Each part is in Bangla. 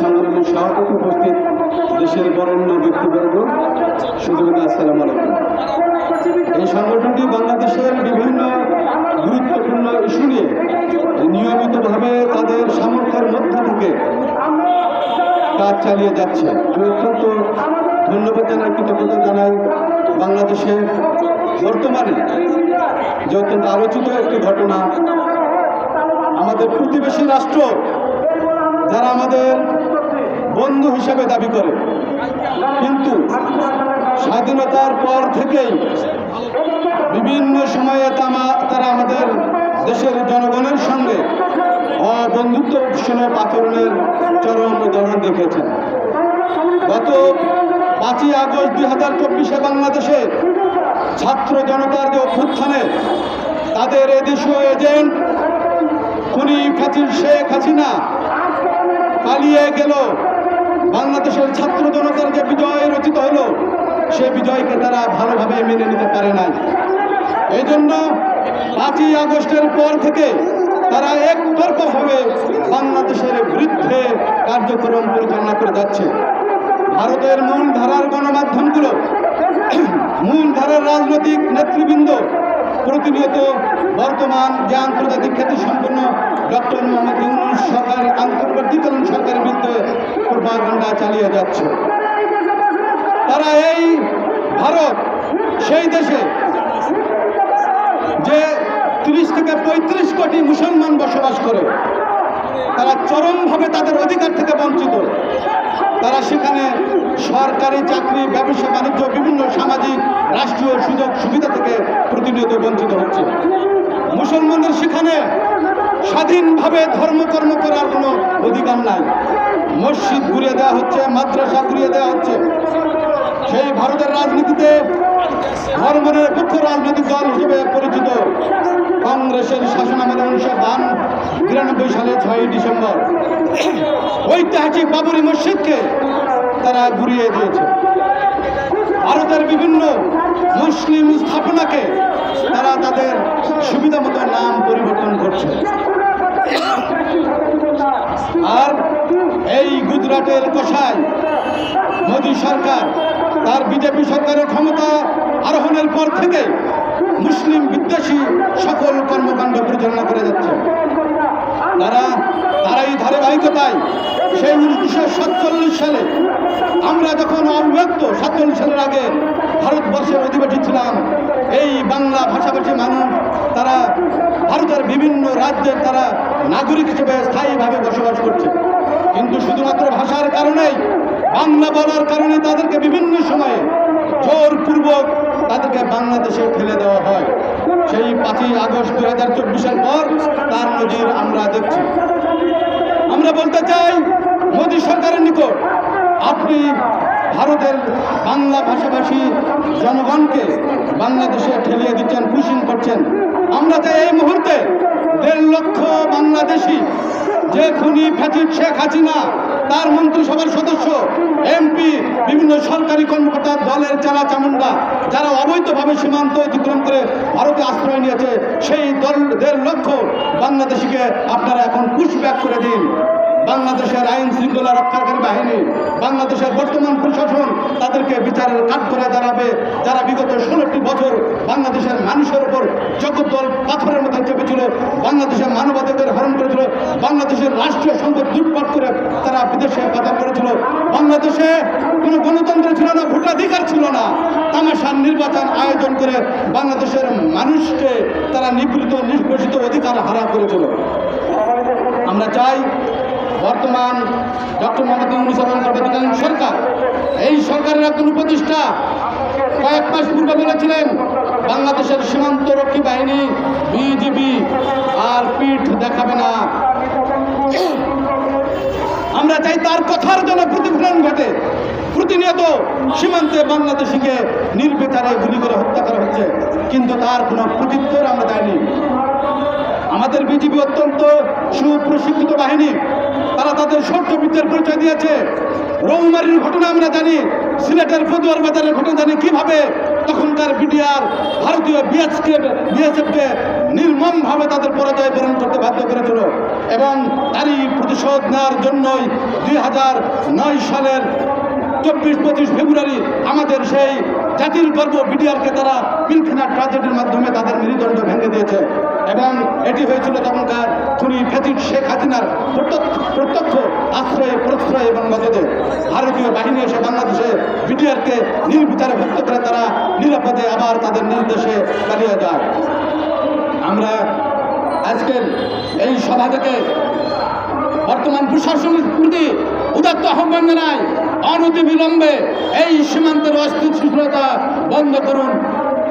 সংগ্রামী সভাপতি উপস্থিত দেশের বরেণ্য ব্যক্তিবর্গ সুযোগ আসসালাম আলাইকুম। এই সংগঠনটি বাংলাদেশের বিভিন্ন গুরুত্বপূর্ণ ইস্যু নিয়ে নিয়মিতভাবে তাদের সামর্থ্যের মধ্য থেকে কাজ চালিয়ে যাচ্ছে। আমি অত্যন্ত ধন্যবাদ জানাই, কৃতজ্ঞতা জানাই বাংলাদেশের বর্তমানে যে অত্যন্ত আলোচিত একটি ঘটনা। আমাদের প্রতিবেশী রাষ্ট্র, যারা আমাদের বন্ধু হিসাবে দাবি করে। কিন্তু স্বাধীনতার পর থেকেই বিভিন্ন সময়ে তামা- তারা আমাদের দেশের জনগণের সঙ্গে অবন্ধুত্ব সুলভ আচরণের চরম উদাহরণ দেখেছেন গত পাঁচই আগস্ট দুই হাজার চব্বিশে বাংলাদেশে ছাত্র জনতার যে অভ্যুত্থানে তাদের এদেশীয় এজেন্ট খুনি খাচির শেখ হাসিনা পালিয়ে গেল বাংলাদেশের ছাত্র জনতার যে বিজয় রচিত হলো, সে বিজয়কে তারা ভালোভাবে মেনে নিতে পারে নাই। এই জন্য পাঁচই আগস্টের পর থেকে তারা একতরফাভাবে বাংলাদেশের বিরুদ্ধে কার্যক্রম পরিচালনা করে যাচ্ছে। ভারতের মূল ধারার গণমাধ্যমগুলো, মূল ধারার রাজনৈতিক নেতৃবৃন্দ প্রতিনিয়ত বর্তমান যে আন্তর্জাতিক খ্যাতি সম্পন্ন ডক্টর মোহাম্মদ ইউনুস সরকার আন্তর্জাতিকরণ সরকারের বিরুদ্ধে প্রভাকাণ্ডা চালিয়ে যাচ্ছে। তারা এই ভারত, সেই দেশে যে তিরিশ থেকে পঁয়ত্রিশ কোটি মুসলমান বসবাস করে, তারা চরমভাবে তাদের অধিকার থেকে বঞ্চিত। তারা সেখানে সরকারি চাকরি, ব্যবসা, বাণিজ্য, বিভিন্ন সামাজিক, রাষ্ট্রীয় সুযোগ, সুবিধা থেকে প্রতিনিয়ত বঞ্চিত হচ্ছে। মুসলমানদের সেখানে স্বাধীনভাবে ধর্মকর্ম করার কোনো অধিকার নাই। মসজিদ ঘুরিয়ে দেওয়া হচ্ছে, মাদ্রাসা ঘুরিয়ে দেওয়া হচ্ছে। সেই ভারতের রাজনীতিতে ধর্মের মুখ্য রাজনৈতিক দল হিসেবে পরিচিত কংগ্রেসের শাসনামলে উনিশশো বান বিরানব্বই সালে ছয়ই ডিসেম্বর। ঐতিহাসিক বাবরি মসজিদকে তারা ঘুরিয়ে দিয়েছে। ভারতের বিভিন্ন মুসলিম স্থাপনাকে তারা তাদের সুবিধা মতো নাম পরিবর্তন করছে। আর এই গুজরাটের কষায় মোদী সরকার, তার বিজেপি সরকারের ক্ষমতা আরোহণের পর থেকে মুসলিম বিদ্বেষী সকল কর্মকাণ্ড পরিচালনা করে যাচ্ছে। তারা তারা এই ধারাবাহিকতায় সেই উনিশশো সাতচল্লিশ সালে আমরা যখন অব্যক্ত, সাতচল্লিশ সালের আগে ভারতবর্ষের অধিবাসী ছিলাম, এই বাংলা ভাষাভাষী মানুষ, তারা ভারতের বিভিন্ন রাজ্যের তারা নাগরিক হিসেবে স্থায়ীভাবে বসবাস করছে। কিন্তু শুধুমাত্র ভাষার কারণেই, বাংলা বলার কারণে তাদেরকে বিভিন্ন সময়ে জোরপূর্বক তাদেরকে বাংলাদেশে ঠেলে দেওয়া হয়। সেই পাঁচই আগস্ট দুই হাজার চব্বিশের পর তার নজির আমরা দেখছি। আমরা বলতে চাই, মোদী সরকারের নিকট আপনি ভারতের বাংলা ভাষাভাষী জনগণকে বাংলাদেশে ঠেলিয়ে দিচ্ছেন করছেন। আমরা চাই এই মুহূর্তে দেড় লক্ষ বাংলাদেশি, যে খুনি ফ্যাচিট শেখ হাসিনা, তার মন্ত্রিসভার সদস্য, এমপি, বিভিন্ন সরকারি কর্মকর্তা, দলের চালা চামুন্ডা যারা অবৈধভাবে সীমান্ত অতিক্রম করে ভারতে আশ্রয় নিয়েছে, সেই দল দেড় লক্ষ বাংলাদেশিকে আপনারা এখন পুশব্যাক করে দিন। বাংলাদেশের আইন শৃঙ্খলা রক্ষাকারী বাহিনী, বাংলাদেশের বর্তমান প্রশাসন, তাদেরকে বিচারের কাঠ করে দাঁড়াবে। যারা বিগত ষোলোটি বছর বাংলাদেশের মানুষের উপর জগদ্দল পাথরের মধ্যে চেপেছিল বাংলাদেশের মানবাধিকার হরণ করেছিল, বাংলাদেশের রাষ্ট্রীয় সম্পদ লুটপাট করে তারা বিদেশে পাচার করেছিল। বাংলাদেশে কোনো গণতন্ত্র ছিল না, ভোটাধিকার ছিল না। তামাশার নির্বাচন আয়োজন করে বাংলাদেশের মানুষকে তারা নিপীড়িত, নিষ্পেষিত অধিকার হারা করেছিল। আমরা চাই বর্তমান ডক্টর মোহাম্মদ সরকার। এই সরকারের একজন উপদেষ্টা কয়েক মাস পূর্বে বলেছিলেন, বাংলাদেশের সীমান্ত রক্ষী বাহিনী বিজিবি আর পিঠ দেখাবে না। আমরা চাই তার কথার যেন প্রতিফলন ঘটে। প্রতিনিয়ত সীমান্তে বাংলাদেশিকে নির্বিচারে গুলি করে হত্যা করা হচ্ছে, কিন্তু তার কোনো প্রত্যুত্তর আমরা দেয়নি। আমাদের বিজেপি অত্যন্ত সুপ্রশিক্ষিত বাহিনী, তারা তাদের শৌর্যবৃত্তের পরিচয় দিয়েছে। রৌমারির ঘটনা আমরা জানি। সিলেটের ফতুয়ার বাজারে ঘটে জানি কীভাবে তখনকার বিডিআর ভারতীয় বিএসকে, বিএসএফকে নির্মমভাবে তাদের পরাজয় বরণ করতে বাধ্য করেছিল এবং তারই প্রতিশোধ নেওয়ার জন্যই দুই হাজার নয় সালের চব্বিশ পঁচিশ ফেব্রুয়ারি আমাদের সেই জাতির গর্ব বিডিআরকে তারা পিলখানা ট্রাজেডির মাধ্যমে তাদের মেরুদণ্ড ভেঙে দিয়েছে। এবং এটি হয়েছিল তখনকার খুনি ফেজির শেখ হাসিনার প্রত্যক্ষ আশ্রয়, প্রশ্রয় এবং মদদে ভারতীয় বাহিনী এসে বাংলাদেশে বিডিআরকে নির্বিচারে ভুক্ত করে তারা নিরাপদে আবার তাদের নির্দেশে পালিয়ে যায়। আমরা আজকের এই সভা থেকে বর্তমান প্রশাসনের প্রতি উদাত্ত আহ্বান জানাই, অনতি বিলম্বে এই সীমান্তের অস্থিতিশীলতা বন্ধ করুন।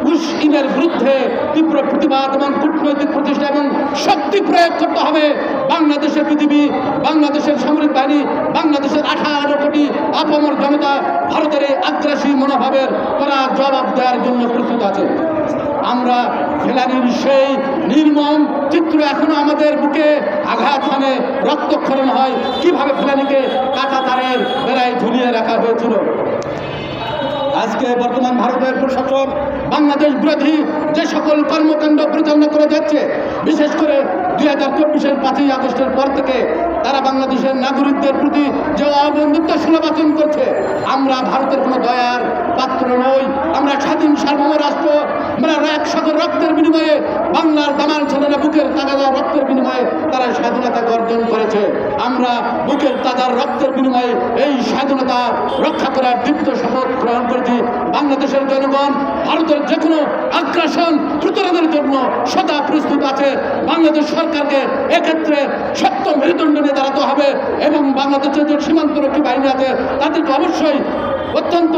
মুসলিমের বিরুদ্ধে তীব্র প্রতিবাদ এবং কূটনৈতিক প্রতিষ্ঠা এবং শক্তি প্রয়োগ করতে হবে। বাংলাদেশের পৃথিবী, বাংলাদেশের সামরিক বাহিনী, বাংলাদেশের আঠারো কোটি আপামর জনতা ভারতের এই আগ্রাসী মনোভাবের তারা জবাব দেওয়ার জন্য প্রস্তুত আছে। আমরা ফেলানির সেই নির্মম চিত্র এখনও আমাদের বুকে আঘাত হানে, রক্তক্ষরণ হয়। কীভাবে ফেলানিকে কাটা তারের বেড়ায় ঝুলিয়ে রাখা হয়েছিল? আজকে বর্তমান ভারতের প্রশাসন বাংলাদেশ বিরোধী যে সকল কর্মকাণ্ড পরিচালনা করে যাচ্ছে, বিশেষ করে দুই হাজার চব্বিশের পাঁচই আগস্টের পর থেকে তারা বাংলাদেশের নাগরিকদের প্রতি যে অবন্ধুত্ব সুলভাচন করছে, আমরা ভারতের কোনো দয়ার পাত্র নই। আমরা স্বাধীন সার্বভৌম রাষ্ট্র আমরা এক সাগর রক্তের বিনিময়ে বাংলার দামাল ছেলেরা বুকের তাজা রক্তের বিনিময়ে তারা স্বাধীনতা অর্জন করেছে। আমরা বুকের তাজা রক্তের বিনিময়ে এই স্বাধীনতা রক্ষা করার দীপ্ত শপথ গ্রহণ করেছি। বাংলাদেশের জনগণ, ভারতের যে কোনো আগ্রাসন প্রতিরোধের জন্য সদা প্রস্তুত আছে। বাংলাদেশ সরকারকে এক্ষেত্রে সত্য মেরুদণ্ড নিয়ে দাঁড়াতে হবে এবং বাংলাদেশের যে সীমান্তরক্ষী বাহিনী আছে, তাদেরকে অবশ্যই অত্যন্ত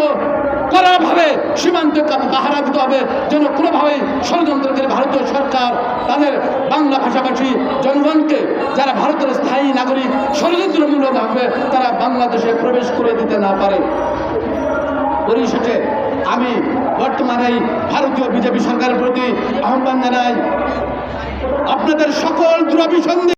কড়াভাবে সীমান্তে পাহারা দিতে হবে। যেন কোনোভাবেই ষড়যন্ত্রকারী ভারতীয় সরকার, তাদের বাংলা ভাষাভাষী জনগণকে যারা ভারতের স্থায়ী নাগরিক ষড়যন্ত্রমূলকভাবে তারা বাংলাদেশে প্রবেশ করে দিতে না পারে। পরিশেষে আমি বর্তমানে ভারতীয় বিজেপি সরকারের প্রতি আহ্বান জানাই। আপনাদের সকল দুরাবিসন্ধি